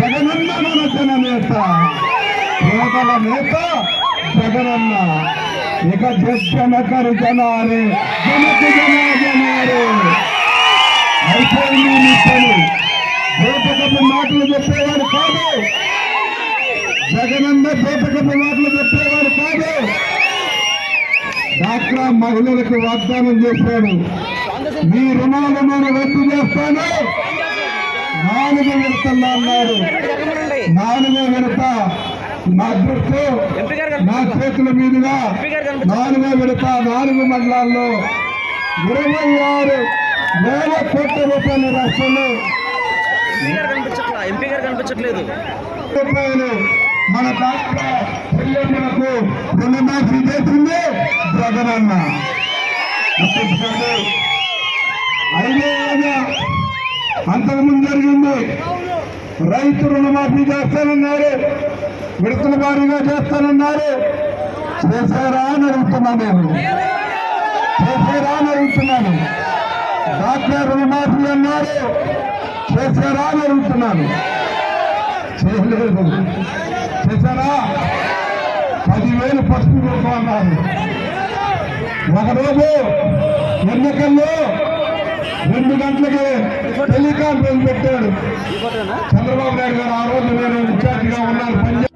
జగనన్న మన నేత పేదల నేత జగనన్న ఇక జన జనారే జనకు జనారే అయిపోయింది మాటలు చెప్పేవారు కాదు. జగనన్న దేపకపు మాటలు చెప్పేవారు కాదు. డాక్రా మహిళలకు వాగ్దానం చేశాడు. మీ రుణాలు నేను రద్దు చేస్తాను. నాలుగు విడతల్లో అన్నాడు. నాలుగో విడత. నా దృష్టి నా చేతుల మీదుగా నాలుగో విడత నాలుగు మండలాల్లో ఇరవై ఆరు వేల కోట్ల రూపాయల రాష్ట్రంలో కనిపించట్లేదు. రూపాయలు మన డాక్టర్ రుణమాఫీ చేసింది జగనన్న. అంతకుముందు జరిగింది. రైతు రుణమాఫీ చేస్తానన్నారు. విడతల వారీగా చేస్తానన్నారు. చేశారా అని అడుగుతున్నాను నేను. చేశారా అని అడుగుతున్నాను డాక్టర్ రుణమాఫీ అన్నారు. చేశారా అని అడుగుతున్నాను చేయలేదు. చేశారా? పదివేలు పసుపు అన్నారు. ఒకరోజు ఎన్నికల్లో రెండు గంటలకి టెలికాన్ఫరెన్స్ పెట్టాడు. చంద్రబాబు నాయుడు గారు ఆ రోజు నేను ఇన్ఛార్జిగా ఉన్నాను